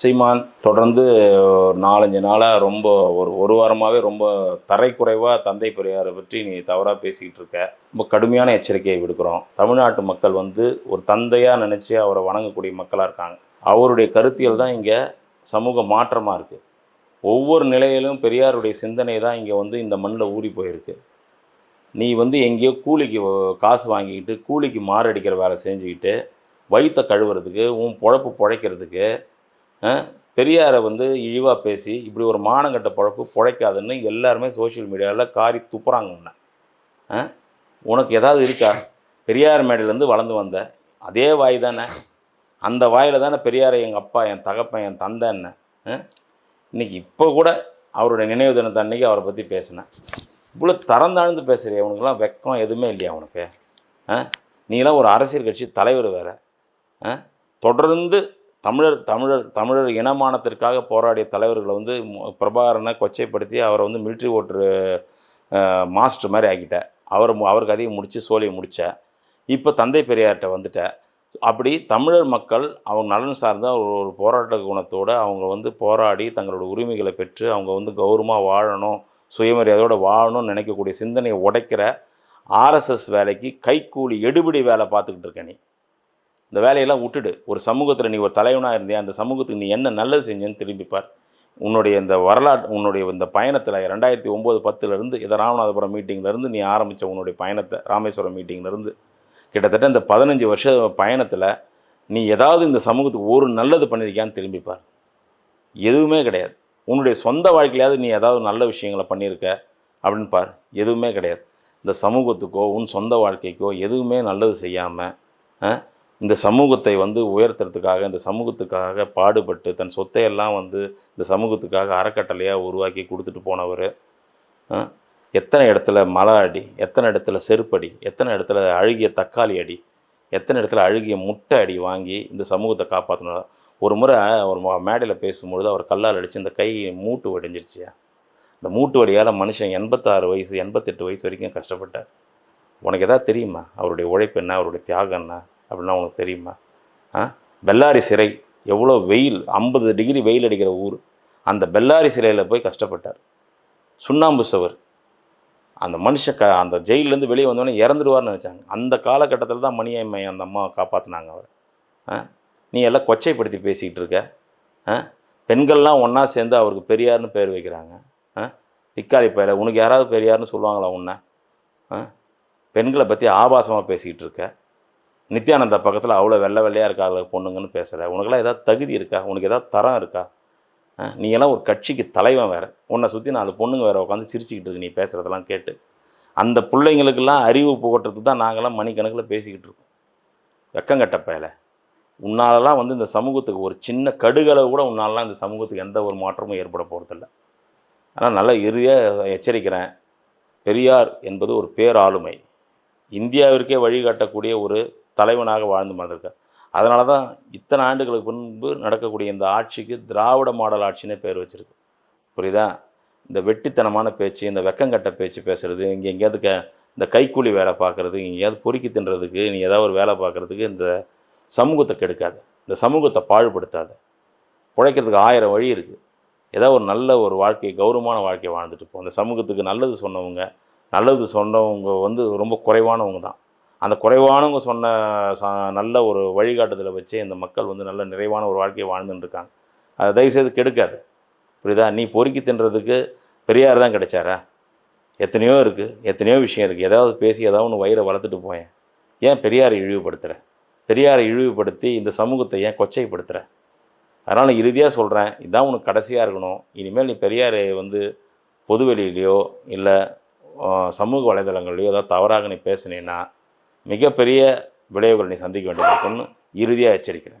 சீமான் தொடர்ந்து ஒரு நாலஞ்சு நாளாக ரொம்ப ஒரு ஒரு வாரமாகவே ரொம்ப தரைக்குறைவாக தந்தை பெரியாரை பற்றி நீ தவறாக பேசிக்கிட்டு இருக்க. ரொம்ப கடுமையான எச்சரிக்கையை விடுக்கிறோம். தமிழ்நாட்டு மக்கள் வந்து ஒரு தந்தையாக நினச்சி அவரை வணங்கக்கூடிய மக்களாக இருக்காங்க. அவருடைய கருத்தியல் தான் இங்கே சமூக மாற்றமாக இருக்குது ஒவ்வொரு நிலையிலும் பெரியாருடைய சிந்தனை தான் இங்கே வந்து இந்த மண்ணில் ஊறி போயிருக்கு. நீ வந்து எங்கேயோ கூலிக்கு காசு வாங்கிக்கிட்டு கூலிக்கு மாரடிக்கிற வேலை செஞ்சுக்கிட்டு வயிற்ற கழுவுறதுக்கு உன் பொழப்பு பிழைக்கிறதுக்கு பெரியாரை வந்து இழிவாக பேசி இப்படி ஒரு மானங்கட்ட பழப்பு பிழைக்காதுன்னு எல்லாருமே சோஷியல் மீடியாவில் காரி துப்புறாங்க உன்னை. உனக்கு ஏதாவது இருக்கா? பெரியார் மேடையிலேருந்து வளர்ந்து வந்த அதே வாய் தானே? அந்த வாயில் தானே பெரியாரை எங்கள் அப்பா என் தகப்பன் என் தந்தை என்ன இன்றைக்கி இன்னைக்கு இப்போ கூட அவருடைய நினைவு தினத்தை அன்னைக்கு அவரை பற்றி பேசினேன். இவ்வளோ தரந்தாழ்ந்து பேசுகிறிய அவனுக்குலாம் வெக்கம் எதுவுமே இல்லையா உனக்கு? ஆ? நீலாம் ஒரு அரசியல் கட்சி தலைவர் வேறு. ஆ? தொடர்ந்து தமிழர் தமிழர் தமிழர் இனமானத்திற்காக போராடிய தலைவர்களை வந்து பிரபாகரனை கொச்சைப்படுத்தி அவரை வந்து மிலிட்ரி ஓட்டர் மாஸ்டர் மாதிரி ஆக்கிட்ட. அவர் அவருக்கு அவர் கதையை முடித்து சோழியை முடித்த இப்போ தந்தை பெரியார்கிட்ட வந்துட்டேன் அப்படி தமிழர் மக்கள் அவங்க நலன் சார்ந்த ஒரு ஒரு போராட்ட குணத்தோடு அவங்க வந்து போராடி தங்களோட உரிமைகளை பெற்று அவங்க வந்து கௌரவமாக வாழணும் சுயமரியாதையோடு வாழணும்னு நினைக்கக்கூடிய சிந்தனையை உடைக்கிற ஆர்எஸ்எஸ் வேலைக்கு கைக்கூலி எடுபிடி வேலை பார்த்துக்கிட்டு இருக்கேன் நீ. இந்த வேலையெல்லாம் விட்டுடு. ஒரு சமூகத்தில் நீ ஒரு தலைவனாக இருந்தியா? அந்த சமூகத்துக்கு நீ என்ன நல்லது செஞ்சேன்னு திரும்பிப்பார். உன்னுடைய இந்த வரலாற்று உன்னுடைய இந்த பயணத்தில் ரெண்டாயிரத்தி ஒம்பது பத்துலேருந்து இதை ராமநாதபுரம் மீட்டிங்லேருந்து நீ ஆரம்பித்த உன்னுடைய பயணத்தை ராமேஸ்வரம் மீட்டிங்லேருந்து கிட்டத்தட்ட இந்த பதினஞ்சு வருஷ பயணத்தில் நீ ஏதாவது இந்த சமூகத்துக்கு ஒரு நல்லது பண்ணியிருக்கியான்னு திரும்பிப்பார். எதுவுமே கிடையாது. உன்னுடைய சொந்த வாழ்க்கையிலாவது நீ ஏதாவது நல்ல விஷயங்களை பண்ணியிருக்க அப்படின்னு பார் எதுவுமே கிடையாது. இந்த சமூகத்துக்கோ உன் சொந்த வாழ்க்கைக்கோ எதுவுமே நல்லது செய்யாமல் இந்த சமூகத்தை வந்து உயர்த்துறதுக்காக இந்த சமூகத்துக்காக பாடுபட்டு தன் சொத்தையெல்லாம் வந்து இந்த சமூகத்துக்காக அறக்கட்டளையாக உருவாக்கி கொடுத்துட்டு போனவர் எத்தனை இடத்துல மலை அடி எத்தனை இடத்துல செருப்படி எத்தனை இடத்துல அழுகிய தக்காளி அடி எத்தனை இடத்துல அழுகிய முட்டை அடி வாங்கி இந்த சமூகத்தை காப்பாற்றணும் ஒரு முறை ஒரு மேடையில் பேசும்பொழுது அவர் கல்லால் அடித்து இந்த கை மூட்டு வடிஞ்சிருச்சியா. இந்த மூட்டு வலியால் மனுஷன் எண்பத்தாறு வயசு எண்பத்தெட்டு வயசு வரைக்கும் கஷ்டப்பட்டார். உனக்கு எதாவது தெரியுமா? அவருடைய உழைப்பு என்ன? அவருடைய தியாகம் என்ன? அப்படின்னா உனக்கு தெரியுமா? ஆ? பெல்லாரி சிறை எவ்வளோ வெயில் ஐம்பது டிகிரி வெயில் அடிக்கிற ஊர். அந்த பெல்லாரி சிறையில் போய் கஷ்டப்பட்டார். சுண்ணாம்பு சுவர். அந்த மனுஷ க அந்த ஜெயிலேருந்து வெளியே வந்தோடனே இறந்துடுவார்னு நினச்சாங்க. அந்த காலகட்டத்தில் தான் மணியம்மை அந்த அம்மா காப்பாற்றினாங்க அவர். ஆ? நீ எல்லாம் கொச்சைப்படுத்தி பேசிக்கிட்டு இருக்க. ஆ? பெண்கள்லாம் ஒன்றா சேர்ந்து அவருக்கு பெரியார்னு பேர் வைக்கிறாங்க. ஆ? பிக்காளி உனக்கு யாராவது பெரியார்னு சொல்லுவாங்களா உன்னை? ஆ? பெண்களை பற்றி ஆபாசமாக பேசிக்கிட்டு இருக்க. நித்யானந்தா பக்கத்தில் அவ்வளோ வெள்ளை வெள்ளையாக இருக்கா அதில் பொண்ணுங்கன்னு பேசுகிற உனக்கெல்லாம் ஏதாவது தகுதி இருக்கா? உனக்கு ஏதாவது தரம் இருக்கா? ஆ, நீ எல்லாம் ஒரு கட்சிக்கு தலைவன் வேறு. உன்னை சுற்றி நாலு பொண்ணுங்க வேறு உட்காந்து சிரிச்சுக்கிட்டு இருக்கு நீ பேசுகிறதெல்லாம் கேட்டு. அந்த பிள்ளைங்களுக்கெல்லாம் அறிவு புகட்டுறதுக்கு தான் நாங்களாம் மணிக்கணக்கில் பேசிக்கிட்டு இருக்கோம். வெக்கங்கட்ட பயலை. உன்னாலலாம் வந்து இந்த சமூகத்துக்கு ஒரு சின்ன கடுகளை கூட உன்னாலலாம் இந்த சமூகத்துக்கு எந்த ஒரு மாற்றமும் ஏற்பட போகிறதில்ல ஆனால் நல்லா இறுதியாக எச்சரிக்கிறேன். பெரியார் என்பது ஒரு பேராளுமை. இந்தியாவிற்கே வழிகாட்டக்கூடிய ஒரு தலைவனாக வாழ்ந்து வந்திருக்கார். அதனால தான் இத்தனை ஆண்டுகளுக்கு முன்பு நடக்கக்கூடிய இந்த ஆட்சிக்கு திராவிட மாடல் ஆட்சினே பேர் வச்சுருக்கு. புரியுதா? இந்த வெட்டித்தனமான பேச்சு இந்த வெக்கங்கட்ட பேச்சு பேசுகிறது இங்கே எங்கேயாவது க இந்த கைக்கூலி வேலை பார்க்குறது எங்கேயாவது பொறுக்கி தின்றதுக்கு நீ ஏதாவது ஒரு வேலை பார்க்குறதுக்கு இந்த சமூகத்தை கெடுக்காது இந்த சமூகத்தை பாழ்படுத்தாது. பிழைக்கிறதுக்கு ஆயிரம் வழி இருக்குது ஏதாவது ஒரு நல்ல ஒரு வாழ்க்கை கௌரவமான வாழ்க்கையை வாழ்ந்துட்டு போகும் அந்த சமூகத்துக்கு நல்லது சொன்னவங்க நல்லது சொன்னவங்க வந்து ரொம்ப குறைவானவங்க தான். அந்த குறைவானவங்க சொன்ன சா நல்ல ஒரு வழிகாட்டுதலை வச்சு இந்த மக்கள் வந்து நல்ல நிறைவான ஒரு வாழ்க்கையை வாழ்ந்துட்டுருக்காங்க. அதை தயவுசெய்து கெடுக்காது. புரியுதா? நீ பொறுக்கி தின்றதுக்கு பெரியார் தான் கிடைச்சாரா? எத்தனையோ இருக்குது எத்தனையோ விஷயம் இருக்குது ஏதாவது பேசி ஏதாவது ஒன்று வயிறை வளர்த்துட்டு போயேன். ஏன் பெரியாரை இழிவுபடுத்துகிற பெரியாரை இழிவுபடுத்தி இந்த சமூகத்தை ஏன் கொச்சைப்படுத்துகிற அதனால் இறுதியாக சொல்கிறேன் இதான் உனக்கு கடைசியாக இருக்கணும். இனிமேல் நீ பெரியாரை வந்து பொதுவெளியிலையோ இல்லை சமூக வலைதளங்கள்லையோ ஏதாவது தவறாக நீ பேசுனீன்னா மிகப்பெரிய விளைவுகளை நீ சந்திக்க வேண்டியிருக்குன்னு இறுதியாக எச்சரிக்கிறேன்.